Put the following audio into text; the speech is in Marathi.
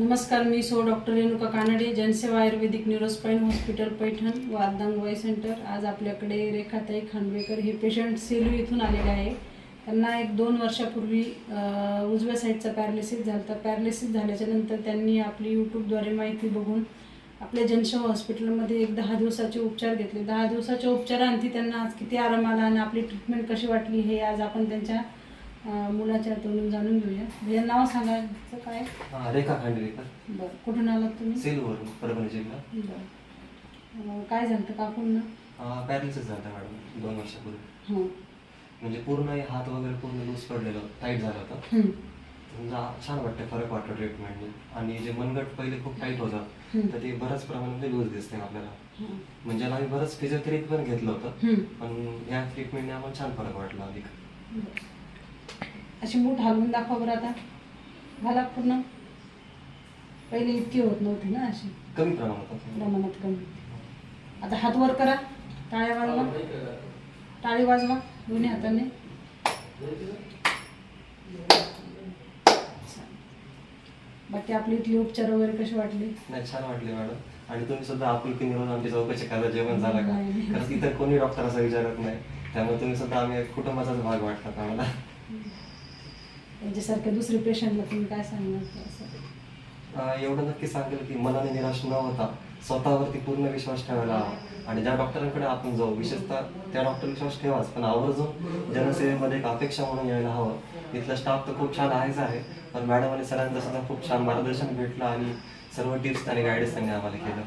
नमस्कार मी सो डॉक्टर रेणुका कानडे जनसेवा आयुर्वेदिक न्यूरोस्पाईन हॉस्पिटल पैठण वारदांग वय सेंटर. आज आपल्याकडे रेखाताई खांडवेकर हे पेशंट सेलू इथून आलेले आहे. त्यांना एक दोन वर्षापूर्वी उजव्या साईडचा पॅरालिसिस झाला तर पॅरालिसिस झाल्याच्यानंतर त्यांनी आपली यूट्यूबद्वारे माहिती बघून आपल्या जनसेवा हॉस्पिटलमध्ये एक दहा दिवसाचे उपचार घेतले. दहा दिवसाच्या उपचारांती त्यांना आज किती आराम आला आणि आपली ट्रीटमेंट कशी वाटली हे आज आपण त्यांच्या मुलाच्या तोंडून जाणून घेऊया. हे नाव सांगायचं काय? हा, रेखा खांडवेकर बरं कुठून आलात तुम्ही? सेलवरून परभणी जिल्हा. बरं. अं, काय झालं काकूंना? पॅरालिसिस झाला मॅडम दोन वर्षापूर्वी. हां. म्हणजे पूर्ण हे हात वगैरे पूर्ण लूज पडलेलं टाईट झालं होतं. हं, म्हणजे छान वाटतं फरक वाटतो ट्रीटमेंटने आणि जे मनगट पहिले खूप टाईट होतं हं, तर ते बऱ्याच प्रमाणामध्ये लूज दिसते आपल्याला. हां, म्हणजे आम्ही बरंच फिजिओथेरपी पण घेतलं होतं हं, पण या ट्रीटमेंटने आम्हाला छान फरक वाटला अधिक. बरं. अशी मूठ हलवून दाखवा बरं आता. घाला पूर्ण. पहिले इतकी होत नव्हती ना अशी. कमी प्रमाणात. प्रमाणात कमी. आता हात वर करा. टाळ्या वाजवा. टाळी वाजवा. दोन्ही हाताने. बाकी आपली इथली उपचार वगैरे कसे वाटले? नाही छान वाटले मॅडम. आणि तुम्ही सुद्धा आपुलकीने रोज आमची चौकशी करा जेवण झालं का? नाही. कारण इतर कोणी डॉक्टर असं विचारत नाही. त्यामुळे तुम्ही सुद्धा आम्ही कुटुंबाचाच भाग वाटतात आम्हाला. यांच्यासारख्या दुसरे पेशंटला तुम्ही काय सांगणार असं? अं, एवढं नक्की सांगेल की मनाने निराश न होता स्वतःवरती पूर्ण विश्वास ठेवायला हवा. आणि ज्या डॉक्टरांकडे आपण जाऊ विशेषतः त्या डॉक्टर विश्वास ठेवाच पण आवर्जून जनसेवेमध्ये एक अपेक्षा म्हणून यायला हवं. इथला स्टाफ तर खूप छान आहेच आहे पण मॅडम आणि सरांचं सुद्धा खूप छान मार्गदर्शन भेटलं आणि सर्व टिप्स आणि गाईडन्स त्यांनी आम्हाला केलं.